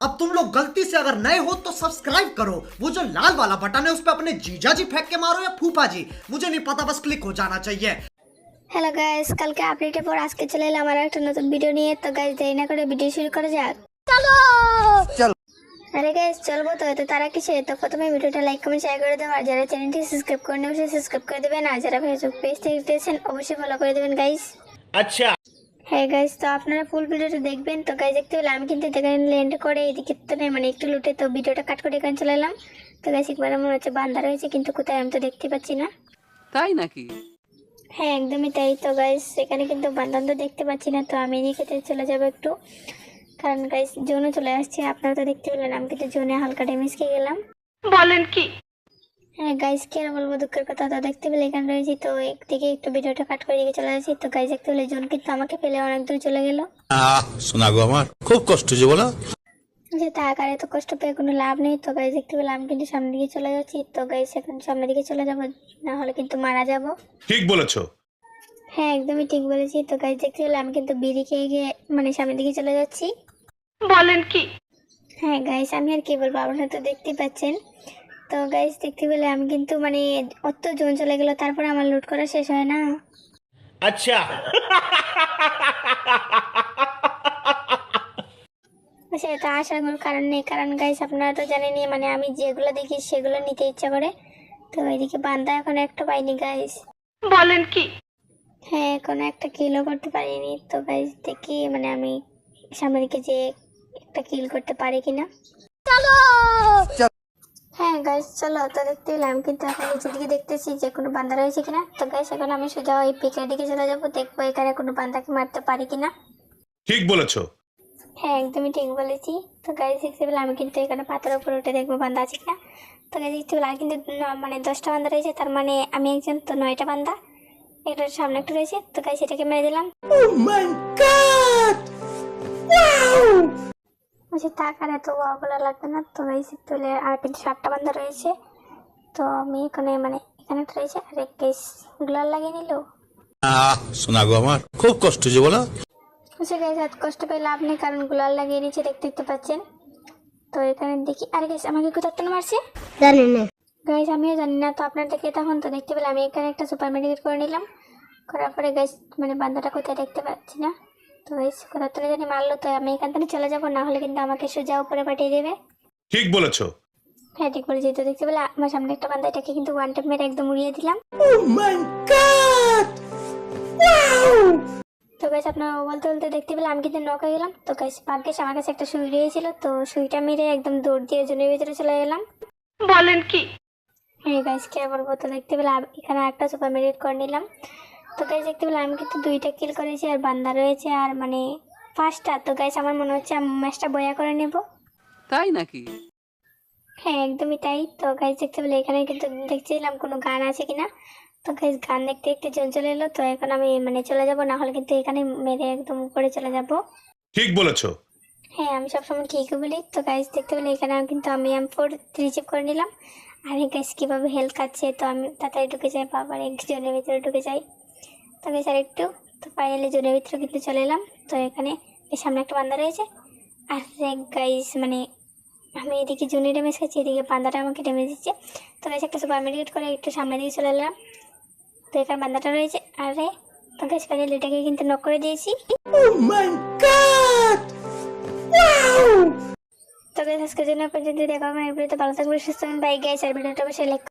अब तुम लोग गलती से अगर नए हो तो सब्सक्राइब करो वो जो लाल वाला बटन है उस पर अपने जीजा जी फेंक के मारो या फूफा जी मुझे नहीं पता बस क्लिक हो जाना चाहिए হ্যালো গাইস কালকে আপডেটের পর আজকে চলে এলাম আমার একটা নতুন ভিডিও নিয়ে তো গাইস দেরি না করে ভিডিও শুরু করা যাক চলো চলো। আরে গাইস চলবো তো তো তারা কিসে তো প্রথমে ভিডিওটা লাইক কমেন্ট শেয়ার করে দেবো আর যারা চ্যানেলটি সাবস্ক্রাইব করে নেবে সাবস্ক্রাইব করে দেবেন আর যারা ফেসবুক পেজ থেকে দেখতেছেন অবশ্যই ফলো করে দেবেন গাইস अच्छा হ্যাঁ গাইস তো আপনারা ফুল ভিডিওটা দেখবেন। তো গাইস দেখতে পেলে আমি কিন্তু এখানে ল্যান্ড করে এদিকে তো নেই মানে একটু লুটে তো ভিডিওটা কাট করে এখানে চলে এলাম। তো গাইস একবার মনে হচ্ছে বান্দা রয়েছে কিন্তু কোথায় আমি তো দেখতে পাচ্ছি না। তাই নাকি? হ্যাঁ একদমই তাই। তো গাইস এখানে কিন্তু বান্দান তো দেখতে পাচ্ছি না তো আমি এদিকে চলে যাব একটু। কারণ গাইস জোনে চলে আসছে আপনারা তো দেখতে পেলেন আমি কিন্তু জোনে হালকা ড্যামেজ খেয়ে গেলাম। বলেন কি? হ্যাঁ গাইস কি আর বলব দুঃখের কথা তো দেখতে পেলে এখানে রয়েছি। তো একদিকে একটু ভিডিওটা কাট করে দিকে চলে আসছি তো গাইজ দেখতে পেলে জন কিন্তু আমাকে পেলে অনেক দূর চলে গেল। শোনা গো আমার খুব কষ্ট যে বলো। যে তা আকারে তো কষ্ট পেয়ে কোনো লাভ নেই। তো গাইস দেখতে পেলে আমি কিন্তু সামনের দিকে চলে যাচ্ছি। তো গাইস এখন সামনের দিকে চলে যাব না হলে কিন্তু মারা যাব। ঠিক বলেছ। হ্যাঁ একদমই ঠিক বলেছি। তো গাইস দেখতে পেলে আমি কিন্তু বিড়ি খেয়ে গিয়ে মানে সামনের দিকে চলে যাচ্ছি। বলেন কি? হ্যাঁ গাইস আমি আর কি বলব আপনারা তো দেখতেই পাচ্ছেন। তো গাইজ দেখতে পেলে আমি কিন্তু মানে অত জোন চলে গেল তারপরে আমার লুট করা শেষ হয় না। আচ্ছা।, আচ্ছা সেটা আসার কোনো কারণ নেই। কারণ গাইজ আপনারা তো জানেনি মানে আমি যেগুলো দেখি সেগুলো নিতে ইচ্ছা করে। তো ওইদিকে বান্দা এখন একটা পাইনি গাইজ বলেন কি? হ্যাঁ কোনো একটা কিলও করতে পারিনি। তো গাইজ দেখি মানে আমি সামনে যে একটা কিল করতে পারি কিনা। চলো! হ্যাঁ গাইস চলো তো দেখতে পেলাম কিন্তু এখন নিচের দিকে দেখতেছি যে কোনো বান্দা রয়েছে কিনা। তো গাইস এখন আমি সোজা ওই পিকের দিকে চলে যাব দেখব এখানে কোনো বান্দাকে মারতে পারি কিনা। ঠিক বলেছ। হ্যাঁ একদমই ঠিক বলেছি। তো গাইস দেখতে পেলে আমি কিন্তু এখানে পাতার উপরে উঠে দেখব বান্দা আছে কিনা। তো গাইস দেখতে পেলে আর কিন্তু ন- মানে দশটা বান্দা রয়েছে তার মানে আমি একজন তো নয়টা বান্দা। এটার সামনে একটা রয়েছে তো গাইস এটাকে মেরে দিলাম। বলছি টাকার এত বলা লাগবে না। তো দেখতে পেলে আর কিন্তু সাতটা বান্দা রয়েছে। তো আমি এখানে মানে এখানে একটা রয়েছে আর এক কেস গ্লার লাগিয়ে নিল। আহ শোনা গো আমার খুব কষ্ট যে বলো। গাইস এত কষ্ট পেয়ে লাভ নেই কারণ গুলাল লাগিয়ে নিচে দেখতে দেখতে পাচ্ছেন। তো এখানে দেখি আরে গাইস আমাকে কোথাও কেন মারছে? জানি না। গাইস আমিও জানি না তো আপনার দেখে তখন তো দেখতে পেলে আমি এখানে একটা সুপার মেডিকেট করে নিলাম। করার পরে গাইস মানে বান্দাটা কোথায় দেখতে পাচ্ছি না। তো গাইস কোথাও থেকে জানি মারলো তো আমি এখান থেকে চলে যাব না হলে কিন্তু আমাকে সোজা উপরে পাঠিয়ে দেবে। ঠিক বলেছ। হ্যাঁ ঠিক বলেছি। তো দেখতে পেলে আমার সামনে একটা বান্দা এটাকে কিন্তু ওয়ান টাইম মেরে একদম উড়িয়ে দিলাম। তো গাইস আপনার বলতে বলতে দেখতে পেলে আমি কিন্তু নৌকা গেলাম। তো গাইস ভাগ্যেস আমার কাছে একটা সুই রয়েছিল তো সুইটা মেরে একদম দৌড় দিয়ে জনের ভিতরে চলে গেলাম। বলেন কি? হ্যাঁ গাইস কে বলব? তো দেখতে পেলে এখানে একটা সুপার মেরিট করে নিলাম। তো গাইস দেখতে পেলে আমি কিন্তু দুইটা কিল করেছি আর বান্দা রয়েছে আর মানে পাঁচটা। তো গাইস আমার মনে হচ্ছে আমি ম্যাচটা বয়া করে নেব। তাই নাকি? হ্যাঁ একদমই তাই। তো গাইস দেখতে পেলে এখানে কিন্তু দেখছিলাম কোনো গান আছে কিনা? তো গাইস গান দেখতে দেখতে জন চলে এলো তো এখন আমি মানে চলে যাব না হলে কিন্তু এখানে মেরে একদম উপরে চলে যাব। ঠিক বলেছ। হ্যাঁ আমি সবসময় ঠিকই বলি। তো গাইস দেখতে পেলে এখানে আমি কিন্তু আমি এম ফোর রিচিভ করে নিলাম। আর এই গাইস কীভাবে হেল্প খাচ্ছে তো আমি তাড়াতাড়ি ঢুকে যাই বাবার এক জনের ভিতরে ঢুকে যাই। তো গাইস আর একটু তো ফাইনালি জনের ভিতরে কিন্তু চলে এলাম। তো এখানে সামনে একটা বান্দা রয়েছে। আর গাইস মানে আমি এদিকে জুনি ড্যামেজ খাচ্ছি এদিকে বান্দাটা আমাকে ড্যামেজ দিচ্ছে। তো গাইস একটা সুপার মেডিকেট করে একটু সামনের দিকে চলে এলাম। তো এখানে বান্দাটা রয়েছে। আরে তো গাইস ফাইনালি এটাকে কিন্তু নক করে দিয়েছি। তো গাইস আজকের জন্য পর্যন্ত দেখা হবে এরপরে তো। ভালো থাকবে সুস্থ বাই গাইস আর ভিডিওটা অবশ্যই লাইক